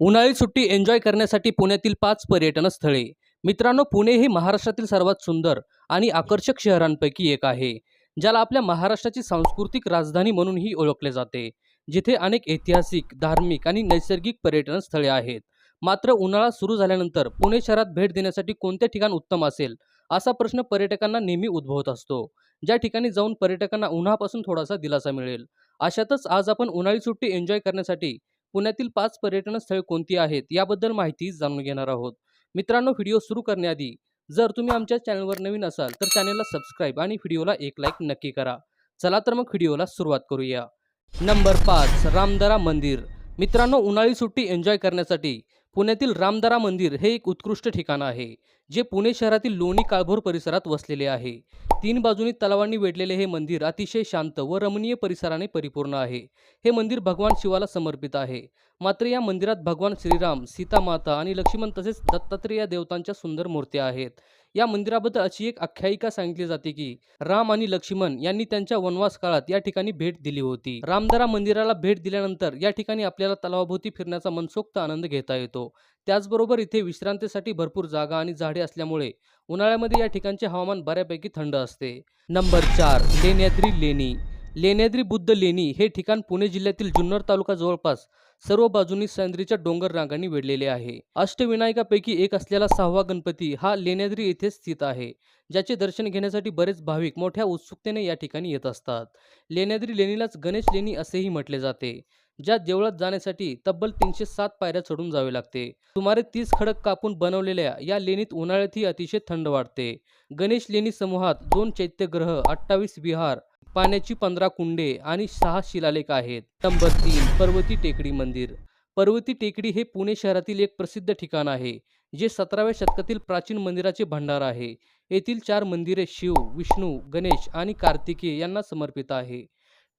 उन्हाळी सुट्टी एन्जॉय करण्यासाठी पुण्यातील पाच पर्यटन स्थळे मित्रांनो पुणे हे महाराष्ट्रातील सर्वात सुंदर आणि आकर्षक शहरांपैकी एक आहे ज्याला आपल्या महाराष्ट्राची सांस्कृतिक राजधानी म्हणूनही ओळखले जाते जिथे अनेक ऐतिहासिक धार्मिक आणि नैसर्गिक पर्यटन स्थळे आहेत. मात्र उन्हाळा सुरू झाल्यानंतर पुणे शहरात भेट देण्यासाठी कोणते ठिकाण उत्तम असेल असा प्रश्न पर्यटकांना नेहमी उद्भवत असतो. ज्या ठिकाणी जाऊन पर्यटकांना उन्हापासून थोडासा दिलासा मिळेल. अशातच आज आपण उन्हाळी सुट्टी एन्जॉय करण्यासाठी पुण्यातील पाच पर्यटन स्थळे कोणती आहेत याबद्दल माहिती जाणून घेणार आहोत. मित्रांनो व्हिडिओ सुरू करण्याआधी जर तुम्ही आमच्या चॅनलवर नवीन असाल तर चॅनलला सबस्क्राईब आणि व्हिडिओला एक लाईक नक्की करा. चला तर मग व्हिडिओला सुरुवात करूया. नंबर पाच रामदरा मंदिर. मित्रांनो उन्हाळी सुट्टी एन्जॉय करण्यासाठी पुण्यातील रामदरा मंदिर हे एक उत्कृष्ट ठिकाण आहे जे पुणे शहरातील लोणी काळभोर परिसरात वसलेले आहे. तीन बाजूनी तलावांनी वेढलेले हे मंदिर अतिशय शांत व रमणीय परिसराने परिपूर्ण आहे. हे मंदिर भगवान शिवाला समर्पित आहे. मात्र या मंदिरात भगवान श्रीराम सीता माता आणि लक्ष्मण तसेच दत्तात्रेय या देवतांच्या सुंदर मूर्त्या आहेत. या मंदिराबद्दल अशी एक आख्यायिका सांगितली जाते की राम आणि लक्ष्मण यांनी त्यांच्या वनवास काळात या ठिकाणी भेट दिली होती. रामदरा मंदिराला भेट दिल्यानंतर या ठिकाणी आपल्याला तलावाभोवती फिरण्याचा मनसोक्त आनंद घेता येतो. त्याचबरोबर इथे विश्रांतीसाठी भरपूर जागा आणि झाडे असल्यामुळे उन्हाळ्यामध्ये या ठिकाणचे हवामान बऱ्यापैकी थंड असते. नंबर चार लेण्याद्री लेणी. लेण्याद्री बुद्ध लेणी हे ठिकाण पुणे जिल्ह्यातील जुन्नर तालुका जवळपास सर्व बाजूंनी सह्याद्रीच्या डोंगर रांगांनी वेढलेले आहे. अष्टविनायकापैकी एक असलेला सहावा गणपती हा लेण्याद्री येथे स्थित आहे ज्याचे दर्शन घेण्यासाठी बरेच भाविक मोठ्या उत्सुकतेने या ठिकाणी येत असतात. लेण्याद्री लेणीलाच गणेश लेणी असेही म्हटले जाते ज्या देवळात जाण्यासाठी तब्बल तीनशे सात पायऱ्या चढून जावे लागते. सुमारे तीस खडक कापून बनवलेल्या या लेणीत उन्हाळ्यातही अतिशय थंड वाटते. गणेश लेणी समूहात दोन चैत्यग्रह अठ्ठावीस विहार पाण्याची पंधरा कुंडे आणि सहा शिलालेख आहेत. नंबर तीन पर्वती टेकडी मंदिर. पर्वती टेकडी हे पुणे शहरातील एक प्रसिद्ध ठिकाण आहे जे सतराव्या शतकातील प्राचीन मंदिराचे भंडार आहे. येथील चार मंदिरे शिव विष्णू गणेश आणि कार्तिकेय यांना समर्पित आहे.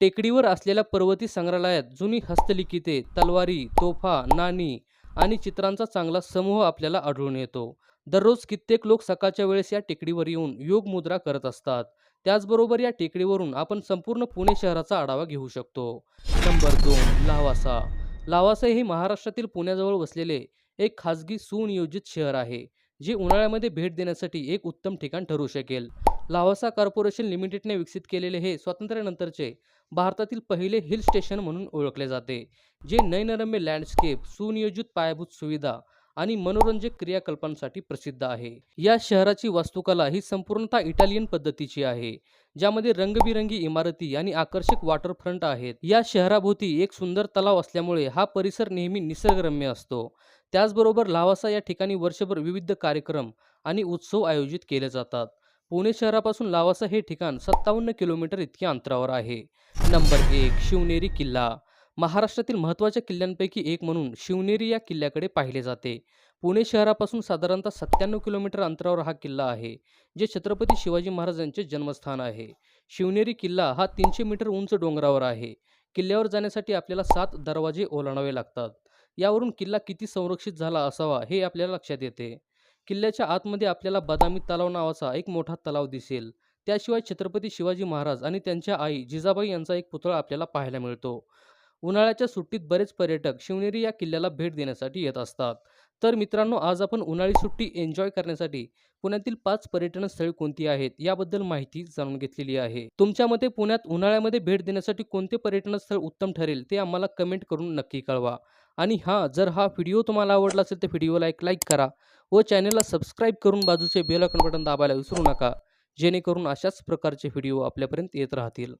टेकडीवर असलेल्या पर्वती संग्रहालयात जुनी हस्तलिखिते तलवारी तोफा नाणी आणि चित्रांचा चांगला समूह आपल्याला आढळून येतो. दररोज कित्येक लोक सकाळच्या वेळेस या टेकडीवर येऊन योग मुद्रा करत असतात. त्याचबरोबर या टेकडीवरून आपण संपूर्ण पुणे शहराचा आढावा घेऊ शकतो. नंबर दोन लावासा. लावासा हे महाराष्ट्रातील पुण्याजवळ वसलेले एक खाजगी सुनियोजित शहर आहे जे उन्हाळ्यामध्ये भेट देण्यासाठी एक उत्तम ठिकाण ठरू शकेल. लावासा कॉर्पोरेशन लिमिटेडने विकसित केलेले हे स्वातंत्र्यानंतरचे भारतातील पहिले हिल स्टेशन म्हणून ओळखले जाते जे नयनरम्य लँडस्केप सुनियोजित पायाभूत सुविधा आणि मनोरंजक क्रियाकल्पांसाठी प्रसिद्ध आहे. या शहराची वास्तुकला ही संपूर्णतः इटालियन पद्धतीची आहे ज्यामध्ये रंगबिरंगी इमारती आणि आकर्षक वॉटरफ्रंट आहेत. या शहराभोवती एक सुंदर तलाव असल्यामुळे हा परिसर नेहमी निसर्गरम्य असतो. त्याचबरोबर लावासा या ठिकाणी वर्षभर विविध कार्यक्रम आणि उत्सव आयोजित केले जातात. पुणे शहरापासून लावासा हे ठिकाण सत्तावन्न किलोमीटर इतक्या अंतरावर आहे. नंबर एक शिवनेरी किल्ला. महाराष्ट्रातील महत्त्वाच्या किल्ल्यांपैकी एक म्हणून शिवनेरी या किल्ल्याकडे पाहिले जाते. पुणे शहरापासून साधारणतः सत्त्याण्णव किलोमीटर अंतरावर हा किल्ला आहे जे छत्रपती शिवाजी महाराजांचे जन्मस्थान आहे. शिवनेरी किल्ला हा तीनशे मीटर उंच डोंगरावर आहे. किल्ल्यावर जाण्यासाठी आपल्याला सात दरवाजे ओलांडावे लागतात. यावरून किल्ला किती संरक्षित झाला असावा हे आपल्याला लक्षात येते. किल्ल्याच्या आतमध्ये आपल्याला बदामी तलाव नावाचा एक मोठा तलाव दिसेल. त्याशिवाय छत्रपती शिवाजी महाराज आणि त्यांच्या आई जिजाबाई यांचा एक पुतळा आपल्याला पाहायला मिळतो. उन्हाळ्याच्या सुट्टीत बरेच पर्यटक शिवनेरी या किल्ल्याला भेट देण्यासाठी येत असतात. तर मित्रांनो आज आपण उन्हाळी सुट्टी एन्जॉय करण्यासाठी पुण्यातील पाच पर्यटन स्थळे कोणती आहेत याबद्दल माहिती जाणून घेतलेली आहे. तुमच्या मते पुण्यात उन्हाळ्यामध्ये भेट देण्यासाठी कोणते पर्यटन स्थळ उत्तम ठरेल ते आम्हाला कमेंट करून नक्की कळवा. आणि हां जर हा व्हिडिओ तुम्हाला आवडला असेल तर व्हिडिओला एक लाईक करा व चॅनलला सबस्क्राईब करून बाजूचे बेल आयकॉन बटन दाबायला विसरू नका जेणेकरून अशाच प्रकारचे व्हिडिओ आपल्यापर्यंत येत राहतील.